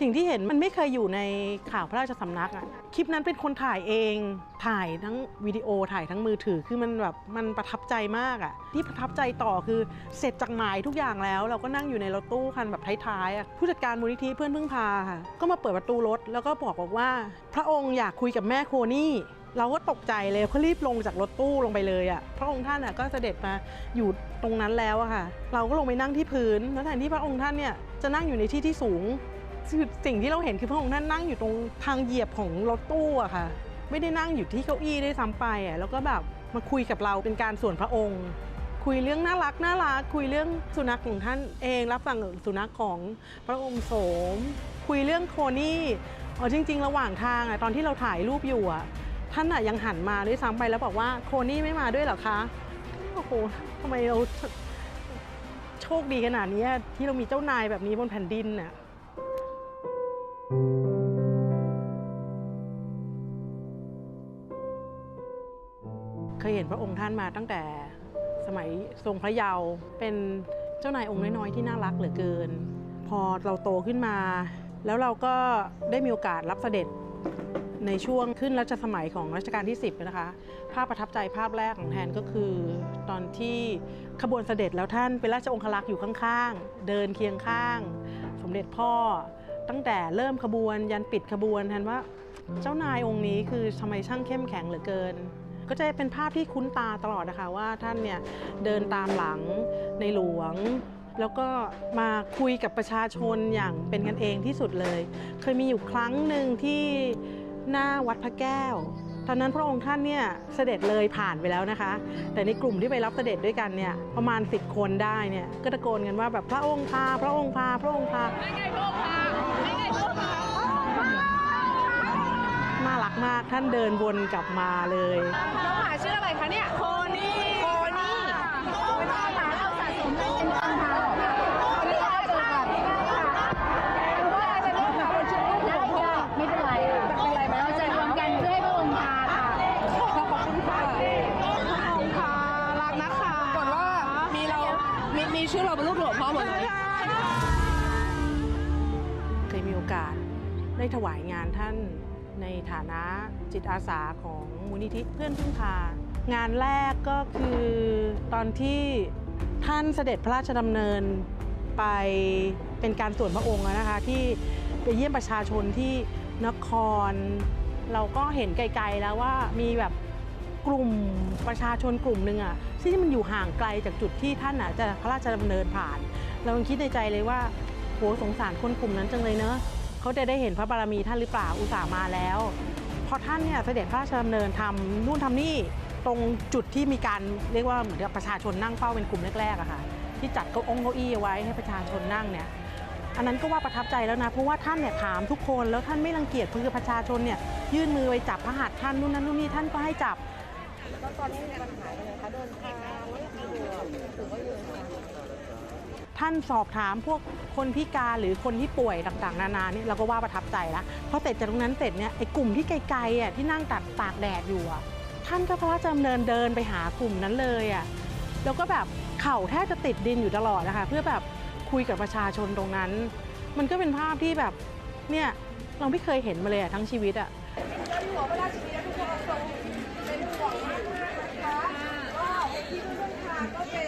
สิ่งที่เห็นมันไม่เคยอยู่ในข่าวพระราชสำนักอะคลิปนั้นเป็นคนถ่ายเอง ถ่ายทั้งวิดีโอถ่ายทั้งมือถือคือมันแบบมันประทับใจมากอะที่ประทับใจต่อคือเสร็จจากหมายทุกอย่างแล้ว เราก็นั่งอยู่ในรถตู้คันแบบท้ายๆอะผู้จัดการมูลนิธิเพื่อนพึ่งพาค่ะก็มาเปิดประตูรถแล้วก็บอกบอกว่า พระองค์อยากคุยกับแม่โคนี่เราก็ตกใจเลยก็รีบลงจากรถตู้ลงไปเลยอะ่ะพระองค์ท่านอะก็เสด็จมาอยู่ตรงนั้นแล้วอะค่ะ เราก็ลงไปนั่งที่พื้นแล้วแทนที่พระองค์ท่านเนี่ยจะนั่งอยู่ในที่ที่สูง คือสิ่งที่เราเห็นคือพระองค์ท่านนั่งอยู่ตรงทางเหยียบของรถตู้อะค่ะ ไม่ได้นั่งอยู่ที่เก้าอี้ได้วยซ้ำไปอะแล้วก็แบบมาคุยกับเราเป็นการส่วนพระองค์ คุยเรื่องน่ารักน่ารักคุยเรื่องสุนัขของท่านเอง รับฟังสุนัขของพระองค์โสม คุยเรื่องโคนี่อ๋อจริง ๆ ระหว่างทางอะตอนที่เราถ่ายรูปอยู่อะท่านอะยังหันมาด้วยซ้ำไปแล้วบอกว่าโคนี่ไม่มาด้วยเหรอคะโอ้โหทำไมเราโชคดีขนาดนี้ที่เรามีเจ้านายแบบนี้บนแผ่นดินน่ะ เคยเห็นพระองค์ท่านมาตั้งแต่สมัยทรงพระเยาว์เป็นเจ้านายองค์น้อยๆที่น่ารักเหลือเกิน พอเราโตขึ้นมา แล้วเราก็ได้มีโอกาสรับเสด็จในช่วงขึ้นรัชสมัยของรัชกาลที่ 10 นะคะ ภาพประทับใจภาพแรกของแทนก็คือ ตอนที่ขบวนเสด็จแล้วท่านเป็นราชองครักษ์อยู่ข้างๆ เดินเคียงข้าง สมเด็จพ่อ ตั้งแต่เริ่มขบวน ยันปิดขบวนแทนว่าเจ้านายองค์นี้คือทำไมช่างเข้มแข็งเหลือเกิน ก็จะเป็นภาพที่คุ้นตาตลอดนะคะว่าท่านเนี่ยเดินตามหลังในหลวง แล้วก็มาคุยกับประชาชนอย่างเป็นกันเองที่สุดเลย เคยมีอยู่ครั้งหนึ่งที่หน้าวัดพระแก้วตอนนั้นพระองค์ท่านเนี่ยเสด็จเลยผ่านไปแล้วนะคะ แต่ในกลุ่มที่ไปรับเสด็จด้วยกันเนี่ยประมาณ10คนได้เนี่ยก็ตะโกนกันว่าแบบพระองค์พาพระองค์พาพระองค์พา รักมาก ท่านเดินวนกลับมาเลยน้องหมาชื่ออะไรคะเนี่ย โคนี่โคนี่เวลาหมาเราสะสมได้เป็นพันหมาวันนี้เราเจอกันหรือว่าจะเลือกหมาบนชุดลูกได้ค่ะไม่เป็นไรไม่เป็นไรไหมเราจะรวมกันเพื่อให้พระองค์พาค่ะขอบคุณค่ะพระองค์ค่ะรักนะคะก่อนว่ามีเรา มีมีชื่อเราเป็นลูกหลวงพ่อหมดเลยเคยมีโอกาสได้ถวายงานท่าน ในฐานะจิตอาสาของมูลนิธิเพื่อนพึ่งพางานแรกก็คือตอนที่ท่านเสด็จพระราชดำเนินไปเป็นการส่วนพระองค์นะคะที่ไปเยี่ยมประชาชนที่นคร เราก็เห็นไกลๆแล้วว่ามีแบบกลุ่มประชาชนกลุ่มหนึ่งอะที่มันอยู่ห่างไกลจากจุดที่ท่านอะจะพระราชดำเนินผ่าน เราคิดในใจเลยว่าโหสงสารคนกลุ่มนั้นจังเลยเนอะ เขาจะได้เห็นพระบารมีท่านหรือเปล่าอุตส่าห์มาแล้วพอท่านเนี่ยเสด็จพระราชดำเนินทำนู่นทำนี่ตรงจุดที่มีการเรียกว่าเหมือนกับประชาชนนั่งเฝ้าเป็นกลุ่มแรกๆอะค่ะที่จัดเก้าองเก้าอี้เอาไว้ให้ประชาชนนั่งเนี่ยอันนั้นก็ว่าประทับใจแล้วนะเพราะว่าท่านเนี่ยถามทุกคนแล้วท่านไม่รังเกียจคือประชาชนเนี่ยยื่นมือไปจับพระหัตถ์ท่านนู่นนั่นนู่นนี่ท่านก็ให้จับแล้วตอนนี้มีปัญหาอะไรคะเดินทางไม่สะดวกหรือว่าอยู่ท่านสอบถามพวก คนพิการหรือคนที่ป่วยต่างๆ นานาเนี่ยเราก็ว่าประทับใจแล้วพอเสร็จจากตรงนั้นเสร็จเนี่ยไอ้กลุ่มที่ไกลๆอะที่นั่งตัดตากแดดอยู่อะท่านก็พระราชดำเนินเดินไปหากลุ่มนั้นเลยอะแล้วก็แบบเข่าแทบจะติดดินอยู่ตลอดนะคะเพื่อแบบคุยกับประชาชนตรงนั้น มันก็เป็นภาพที่แบบเนี่ยเราไม่เคยเห็นมาเลยอะทั้งชีวิตอะ ในหลวงเวลาชีวิตทุกคนทรงเป็นห่วงมากมากๆนะคะก็ที่เพื่อนทางก็เป็น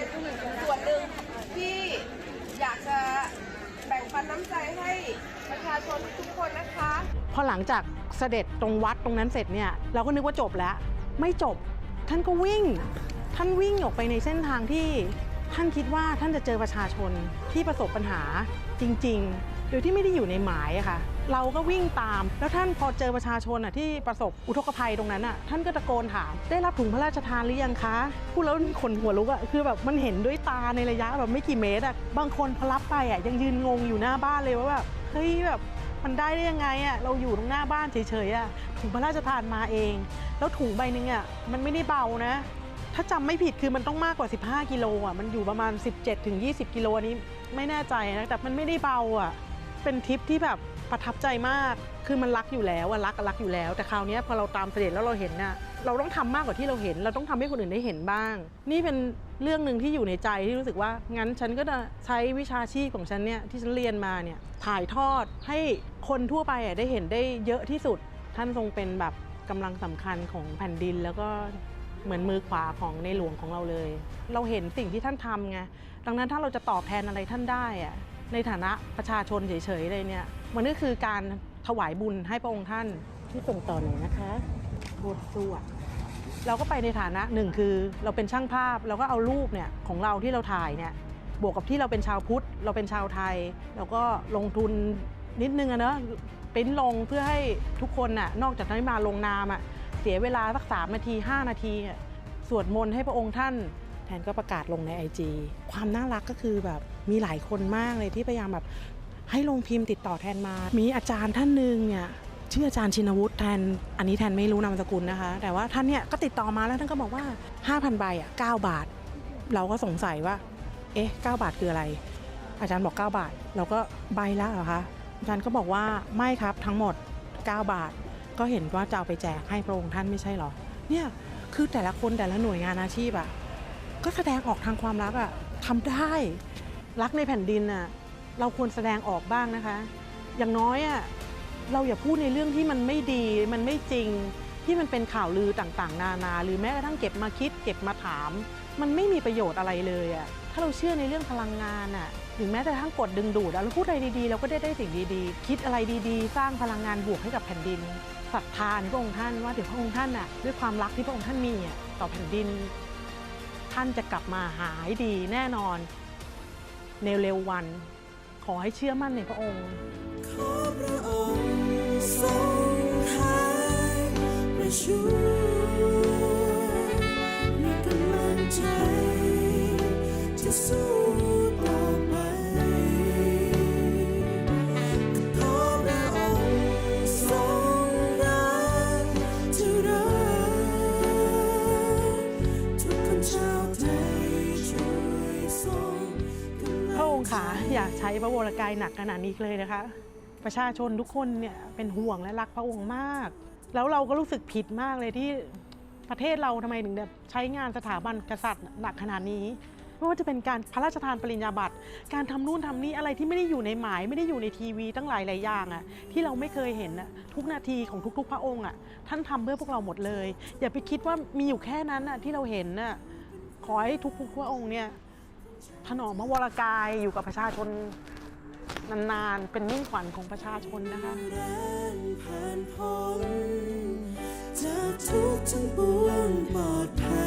ส่วนหนึ่งที่อยากจะแบ่งปั น้ำใจให้ประชาชนทุกคนนะคะ พอหลังจากเสด็จตรงวัดตรงนั้นเสร็จเนี่ยเราก็นึกว่าจบแล้ว ไม่จบ ท่านก็วิ่ง ท่านวิ่งออกไปในเส้นทางที่ท่านคิดว่าท่านจะเจอประชาชนที่ประสบปัญหาจริง ๆ โดยที่ไม่ได้อยู่ในหมายค่ะ เราก็วิ่งตาม แล้วท่านพอเจอประชาชนที่ประสบอุทกภัยตรงนั้นอะท่านก็ตะโกนถาม ได้รับถุงพระราชทานหรือยังคะพูดแล้วขนหัวลุกอะคือแบบมันเห็นด้วยตาในระยะแบบไม่กี่เมตรอะบางคนพอรับไปอะยังยืนงงอยู่หน้าบ้านเลยว่าแบบเฮ้ยแบบมันได้ได้ยังไงอะเราอยู่ตรงหน้าบ้านเฉยๆอะถุงพระราชทานมาเอง แล้วถุงใบหนึ่งอะมันไม่ได้เบานะถ้าจำไม่ผิดคือมันต้องมากกว่า 15 กิโลอะมันอยู่ประมาณ 17-20 กิโลนนี้ไม่แน่ใจนะ แต่มันไม่ได้เบาอะ เป็นทริปที่แบบประทับใจมาก คือมันรักอยู่แล้วอะรักอะรักอยู่แล้ว แต่คราวนี้พอเราตามเสด็จแล้วเราเห็นน่ะ เราต้องทำมากกว่าที่เราเห็น เราต้องทำให้คนอื่นได้เห็นบ้าง นี่เป็นเรื่องหนึ่งที่อยู่ในใจที่รู้สึกว่า งั้นฉันก็จะใช้วิชาชีพของฉันเนี่ยที่ฉันเรียนมาเนี่ยถ่ายทอดให้คนทั่วไปอะได้เห็นได้เยอะที่สุด ท่านทรงเป็นแบบกำลังสำคัญของแผ่นดินแล้วก็เหมือนมือขวาของในหลวงของเราเลย เราเห็นสิ่งที่ท่านทำไง ดังนั้นถ้าเราจะตอบแทนอะไรท่านได้อะ ในฐานะประชาชนเฉยๆเลยเนี่ยมันก็คือการถวายบุญให้พระองค์ท่านที่ส่งต่อหน่อยนะคะบทสวดเราก็ไปในฐานะหนึ่งคือเราเป็นช่างภาพเราก็เอารูปเนี่ยของเราที่เราถ่ายเนี่ยบวกกับที่เราเป็นชาวพุทธ เราเป็นชาวไทย เราก็ลงทุนนิดนึงอะเนอะปริ้นลงเพื่อให้ทุกคนน่ะนอกจากนั้นมาลงนามอะเสียเวลาสักสามนาที 5 นาทีสวดมนต์ให้พระองค์ท่าน แทนก็ประกาศลงใน IG ความน่ารักก็คือแบบมีหลายคนมากเลยที่พยายามแบบให้ลงพิมพ์ติดต่อแทนมา มีอาจารย์ท่านหนึ่งเนี่ยชื่ออาจารย์ชินวุฒิแทน อันนี้แทนไม่รู้นามสกุลนะคะ แต่ว่าท่านเนี่ยก็ติดต่อมาแล้วท่านก็บอกว่า 5,000 ใบอะ9บาท เราก็สงสัยว่า เอ๊ะ 9 บาทคืออะไร อาจารย์บอก 9 บาท เราก็ใบละเหรอคะอาจารย์ก็บอกว่าไม่ครับทั้งหมด 9 บาท ก็เห็นว่าจะเอาไปแจกให้พระองค์ท่านไม่ใช่เหรอ เนี่ยคือแต่ละคนแต่ละหน่วยงานอาชีพอะ ก็แสดงออกทางความรักอะทำได้รักในแผ่นดินอะเราควรแสดงออกบ้างนะคะ อย่างน้อยอะเราอย่าพูดในเรื่องที่มันไม่ดีมันไม่จริงที่มันเป็นข่าวลือต่างๆ นานา หรือแม้กระทั่งเก็บมาคิด เก็บมาถาม มันไม่มีประโยชน์อะไรเลยอะถ้าเราเชื่อในเรื่องพลังงานอะหรือแม้แต่ทั้งกดดึงดูดเราพูดอะไรดีๆ เราก็ได้ได้สิ่งดีๆ คิดอะไรดีๆ สร้างพลังงานบวกให้กับแผ่นดินศรัทธาในพระองค์ท่านว่าเดี๋ยวพระองค์ท่านอะด้วยความรักที่พระองค์ท่านมีอะต่อแผ่นดิน ท่านจะกลับมาหายดีแน่นอน ในเร็ววัน ขอให้เชื่อมั่นในพระองค์ ขอพระองค์ทรงหายประชูมีกำลังใจจะสู้ องค์ค่ะอยากใช้พระวรกายหนักขนาดนี้เลยนะคะ ประชาชนทุกคนเนี่ยเป็นห่วงและรักพระองค์มาก แล้วเราก็รู้สึกผิดมากเลยที่ประเทศเราทำไมถึงแบบใช้งานสถาบันกษัตริย์หนักขนาดนี้ไม่ว่าจะเป็นการพระราชทานปริญญาบัตร การทำนู่นทำนี่อะไรที่ไม่ได้อยู่ในหมาย ไม่ได้อยู่ในทีวีตั้งหลายหลายอย่างอะที่เราไม่เคยเห็นอะทุกนาทีของทุก ๆ พระองค์อะท่านทำเพื่อพวกเราหมดเลย อย่าไปคิดว่ามีอยู่แค่นั้นอะที่เราเห็นน่ะขอให้ทุกๆพระองค์เนี่ย ถนอมพระวรากายอยู่กับประชาชนนานๆ เป็นมิ่งขวัญของประชาชนนะคะจากทุกทั้งปวงปลอดภัย